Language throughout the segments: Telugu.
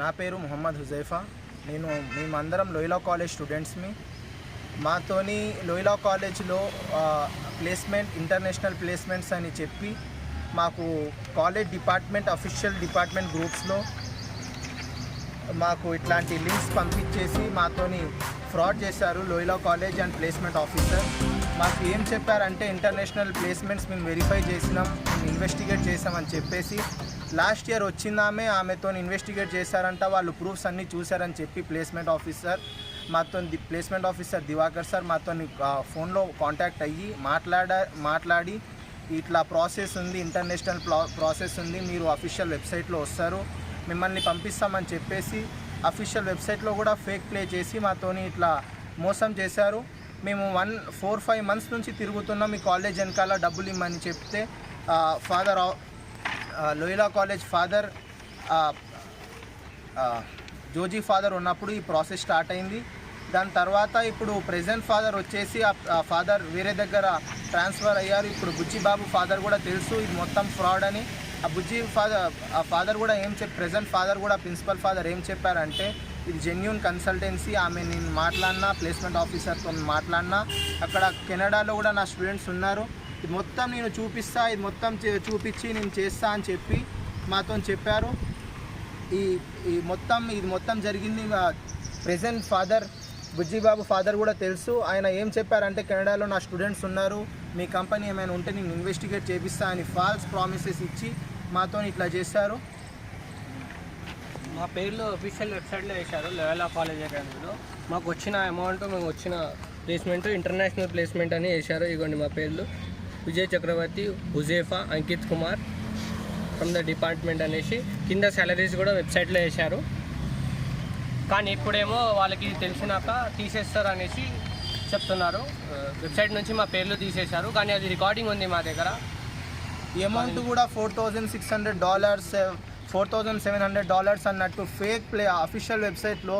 నా పేరు మొహమ్మద్ హుజైఫా. నేను మేమందరం లోయలా కాలేజ్ స్టూడెంట్స్మి మాతోని లోయలా కాలేజ్లో ప్లేస్మెంట్ ఇంటర్నేషనల్ ప్లేస్మెంట్స్ అని చెప్పి మాకు కాలేజ్ డిపార్ట్మెంట్ అఫీషియల్ డిపార్ట్మెంట్ గ్రూప్స్లో మాకు ఇట్లాంటి లింక్స్ పంపించేసి మాతోని ఫ్రాడ్ చేశారు Loyola college and placement officer మాకు ఏం చెప్పారంటే ఇంటర్నేషనల్ ప్లేస్మెంట్స్ మేము వెరిఫై చేసినాం మేము ఇన్వెస్టిగేట్ చేసామని చెప్పేసి లాస్ట్ ఇయర్ వచ్చిందామే ఆమెతో ఇన్వెస్టిగేట్ చేశారంట వాళ్ళు ప్రూఫ్స్ అన్నీ చూశారని చెప్పి ప్లేస్మెంట్ ఆఫీసర్ మాతో ప్లేస్మెంట్ ఆఫీసర్ దివాకర్ సార్ మాతో ఫోన్లో కాంటాక్ట్ అయ్యి మాట్లాడ మాట్లాడి ఇట్లా ప్రాసెస్ ఉంది ఇంటర్నేషనల్ ప్రాసెస్ ఉంది మీరు అఫీషియల్ వెబ్సైట్లో వస్తారు మిమ్మల్ని పంపిస్తామని చెప్పేసి అఫీషియల్ వెబ్సైట్లో కూడా ఫేక్ ప్లే చేసి మాతోని ఇట్లా మోసం చేశారు. మేము వన్ ఫోర్ ఫైవ్ మంత్స్ నుంచి తిరుగుతున్నాం మీ కాలేజ్ వెనకాల డబ్బులు ఇమ్మని చెప్తే father Loyola college father Joji father ఉన్నప్పుడు ఈ ప్రాసెస్ స్టార్ట్ అయింది. దాని తర్వాత ఇప్పుడు ప్రెజెంట్ ఫాదర్ వచ్చేసి ఆ ఫాదర్ వేరే దగ్గర ట్రాన్స్ఫర్ అయ్యారు. ఇప్పుడు బుజ్జిబాబు ఫాదర్ కూడా తెలుసు ఇది మొత్తం ఫ్రాడ్ అని. ఆ బుజ్జి ఫాదర్ ఆ ఫాదర్ కూడా ఏం చెప్ ప్రెజెంట్ ఫాదర్ కూడా ప్రిన్సిపల్ ఫాదర్ ఏం చెప్పారంటే ఇది జెన్యున్ కన్సల్టెన్సీ ఆమె నేను మాట్లాడినా ప్లేస్మెంట్ ఆఫీసర్తో మాట్లాడినా అక్కడ కెనడాలో కూడా నా స్టూడెంట్స్ ఉన్నారు. ఇది మొత్తం నేను చూపిస్తా ఇది మొత్తం చే- చూపించి నేను చేస్తా అని చెప్పి మాతో చెప్పారు. ఈ ఈ మొత్తం ఇది మొత్తం జరిగింది ప్రెసెంట్ ఫాదర్ బుజ్జిబాబు ఫాదర్ కూడా తెలుసు. ఆయన ఏం చెప్పారంటే కెనడాలో నా స్టూడెంట్స్ ఉన్నారు. మీ కంపెనీ ఏమైనా ఉంటే నేను ఇన్వెస్టిగేట్ చేపిస్తా అని ఫాల్స్ ప్రామిసెస్ ఇచ్చి మాతో ఇట్లా చేశారు. మా పేర్లో అఫీషియల్ వెబ్సైట్లో వేశారు లెవెల్ ఆఫ్ కాలేజ్ అకాడమీలో మాకు వచ్చిన అమౌంట్ మేము వచ్చిన ప్లేస్మెంట్ ఇంటర్నేషనల్ ప్లేస్మెంట్ అని వేశారు. ఇగోండి మా పేర్లు. Vijay Chakravarthi Huzefa Ankit Kumar from the department అనేసి కింద సాలరీస్ కూడా వెబ్సైట్లో వేశారు. కానీ ఇప్పుడేమో వాళ్ళకి తెలిసినాక తీసేస్తారు అనేసి చెప్తున్నారు. వెబ్సైట్ నుంచి మా పేర్లు తీసేశారు. కానీ అది రికార్డింగ్ ఉంది మా దగ్గర. ఈ అమౌంట్ కూడా four thousand six hundred dollars four thousand seven hundred dollars అన్నట్టు ఫేక్ ప్లే అఫీషియల్ వెబ్సైట్లో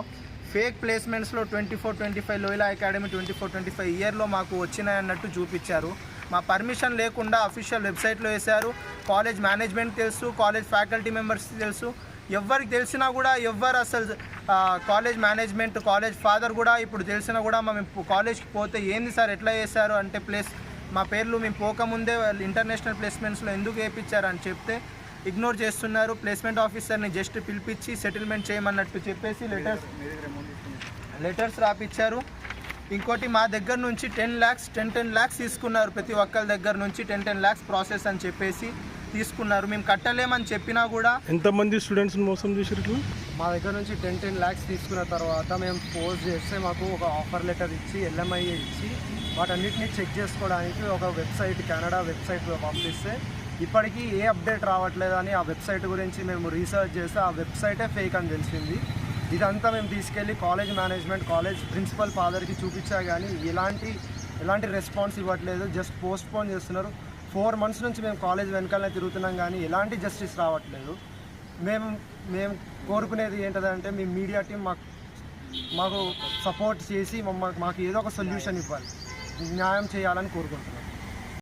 fake ప్లేస్మెంట్స్లో twenty four twenty five Loyola academy twenty four twenty five ఇయర్లో మాకు వచ్చినాయి అన్నట్టు చూపించారు. మా పర్మిషన్ లేకుండా అఫీషియల్ వెబ్సైట్లో వేశారు. కాలేజ్ మేనేజ్మెంట్ తెలుసు కాలేజ్ ఫ్యాకల్టీ మెంబర్స్ తెలుసు. ఎవరికి తెలిసినా కూడా ఎవ్వరు అసలు కాలేజ్ మేనేజ్మెంట్ కాలేజ్ ఫాదర్ కూడా ఇప్పుడు తెలిసినా కూడా మా మేము కాలేజ్కి పోతే ఏంది సార్ ఎట్లా చేశారు అంటే ప్లేస్ మా పేర్లు మేము పోకముందే వాళ్ళు ఇంటర్నేషనల్ ప్లేస్మెంట్స్లో ఎందుకు వేయించారు అని చెప్తే ఇగ్నోర్ చేస్తున్నారు. ప్లేస్మెంట్ ఆఫీసర్ని జస్ట్ పిలిపించి సెటిల్మెంట్ చేయమన్నట్టు చెప్పేసి లెటర్స్ లెటర్స్ రాపిచ్చారు. ఇంకోటి మా దగ్గర నుంచి ten lakhs ten ten lakhs తీసుకున్నారు. ప్రతి ఒక్కరి దగ్గర నుంచి టెన్ టెన్ ల్యాక్స్ ప్రాసెస్ అని చెప్పేసి తీసుకున్నారు. మేము కట్టలేమని చెప్పినా కూడా ఎంతమంది స్టూడెంట్స్ని మోసం ఇట్లా మా దగ్గర నుంచి టెన్ టెన్ ల్యాక్స్ తీసుకున్న తర్వాత మేము పోస్ట్ చేస్తే మాకు ఒక ఆఫర్ లెటర్ ఇచ్చి ఎల్ఎంఐ ఇచ్చి వాటన్నిటిని చెక్ చేసుకోవడానికి ఒక వెబ్సైట్ కెనడా వెబ్సైట్ పంపిస్తే ఇప్పటికీ ఏ అప్డేట్ రావట్లేదు అని ఆ వెబ్సైట్ గురించి మేము రీసెర్చ్ చేస్తే ఆ వెబ్సైటే ఫేక్ అని తెలిసింది. ఇదంతా మేము తీసుకెళ్ళి కాలేజ్ మేనేజ్మెంట్ కాలేజ్ ప్రిన్సిపల్ ఫాదర్కి చూపించా కానీ ఎలాంటి ఎలాంటి రెస్పాన్స్ ఇవ్వట్లేదు. జస్ట్ పోస్ట్పోన్ చేస్తున్నారు. ఫోర్ మంత్స్ నుంచి మేము కాలేజ్ వెనకాలనే తిరుగుతున్నాం కానీ ఎలాంటి జస్టిస్ రావట్లేదు. మేము మేము కోరుకునేది ఏంటంటే మీ మీడియా టీం మాకు మాకు సపోర్ట్ చేసి మాకు ఏదో ఒక సొల్యూషన్ ఇవ్వాలి. న్యాయం చేయాలని కోరుకుంటున్నాం.